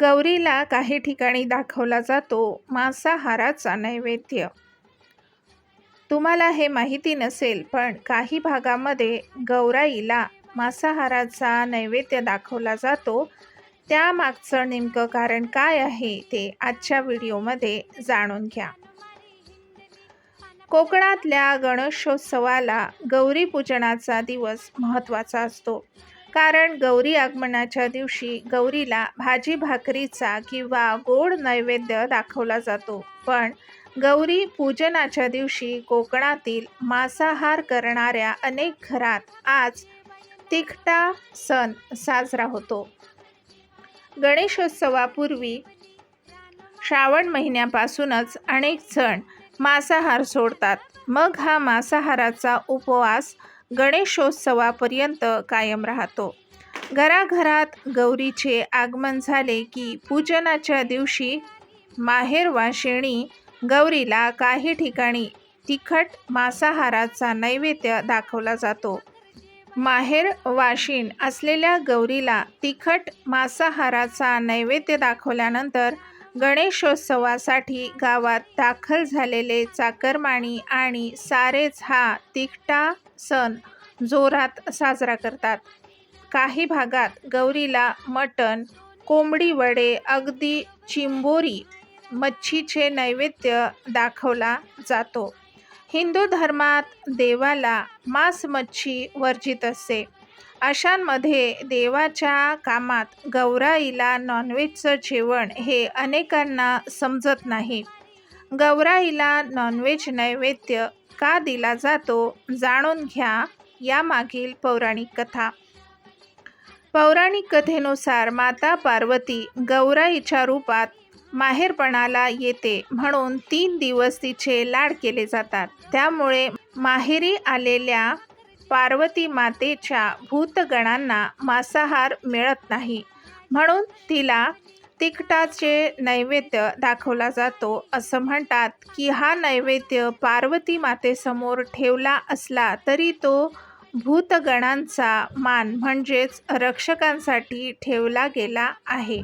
गौरीला काही ठिकाणी दाखवला जातो मांसाहाराचा नैवेद्य. तुम्हाला हे माहिती नसेल पण काही भागामध्ये गौराईला मांसाहाराचा नैवेद्य दाखवला जातो. त्यामागचं नेमकं कारण काय आहे ते आजच्या व्हिडिओमध्ये जाणून घ्या. कोकणातल्या गणेशोत्सवाला गौरी पूजनाचा दिवस महत्त्वाचा असतो. कारण गौरी आगमनाच्या दिवशी गौरीला भाजी भाकरीचा किंवा गोड नैवेद्य दाखवला जातो. पण गौरी पूजनाच्या दिवशी कोकणातील मांसाहार करणाऱ्या अनेक घरात आज तिखटा सण साजरा होतो. गणेशोत्सवापूर्वी श्रावण महिन्यापासूनच अनेक जण मांसाहार सोडतात. मग हा मांसाहाराचा उपवास गणेशोत्सवापर्यंत कायम राहतो. घराघरात गौरीचे आगमन झाले की पूजनाच्या दिवशी माहेर वाशिणी गौरीला काही ठिकाणी तिखट मांसाहाराचा नैवेद्य दाखवला जातो. माहेर वाशिण असलेल्या गौरीला तिखट मांसाहाराचा नैवेद्य दाखवल्यानंतर गणेशोत्सवासाठी गावात दाखल झालेले चाकरमानी आणि सारेच हा तिखटा सण जोरात साजरा करतात. काही भागात गौरीला मटण कोंबडी वडे अगदी चिंबोरी मच्छीचे नैवेद्य दाखवला जातो. हिंदू धर्मात देवाला मांस मच्छी वर्जित असते. अशांमध्ये देवाच्या कामात गौराईला नॉनव्हेजचं जेवण हे अनेकांना समजत नाही. गौराईला नॉनव्हेज नैवेद्य का दिला जातो जाणून घ्या यामागील पौराणिक कथा. पौराणिक कथेनुसार माता पार्वती गौराईच्या रूपात माहेरपणाला येते म्हणून तीन दिवस तिचे लाड केले जातात. त्यामुळे माहेरी आलेल्या पार्वती मातेच्या भूतगणांना मांसाहार मिळत नाही. म्हणून तिला तिखटाचे नैवेद्य दाखवला जातो. असं म्हणतात की हा नैवेद्य पार्वती मातेसमोर ठेवला असला तरी तो भूतगणांचा मान म्हणजेच रक्षकांसाठी ठेवला गेला आहे.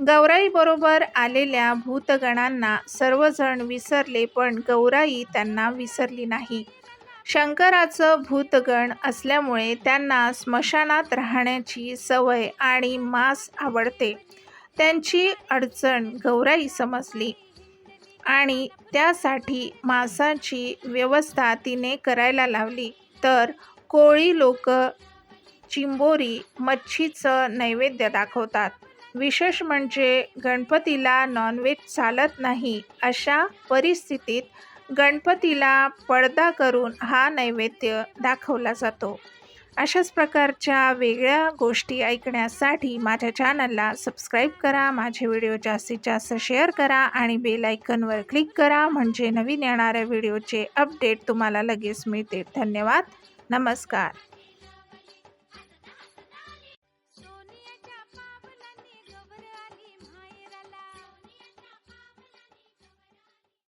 गौराईबरोबर आलेल्या भूतगणांना सर्वजण विसरले पण गौराई त्यांना विसरली नाही. शंकराचं भूतगण असल्यामुळे त्यांना स्मशानात राहण्याची सवय आणि मांस आवडते. त्यांची अडचण गौराई समजली आणि त्यासाठी मांसाची व्यवस्था तिने करायला लावली. तर कोळी लोक चिंबोरी मच्छीचं नैवेद्य दाखवतात. विशेष म्हणजे गणपतीला नॉनव्हेज चालत नाही अशा परिस्थितीत गणपतीला पडदा करून हा नैवेद्य दाखवला जातो. अशाच प्रकारच्या वेगळ्या गोष्टी ऐकण्यासाठी माझ्या चॅनलला सबस्क्राईब करा माझे व्हिडिओ जास्तीत जास्त शेअर करा आणि बेल आयकनवर क्लिक करा म्हणजे नवीन येणाऱ्या व्हिडिओचे अपडेट तुम्हाला लगेच मिळते. धन्यवाद. नमस्कार.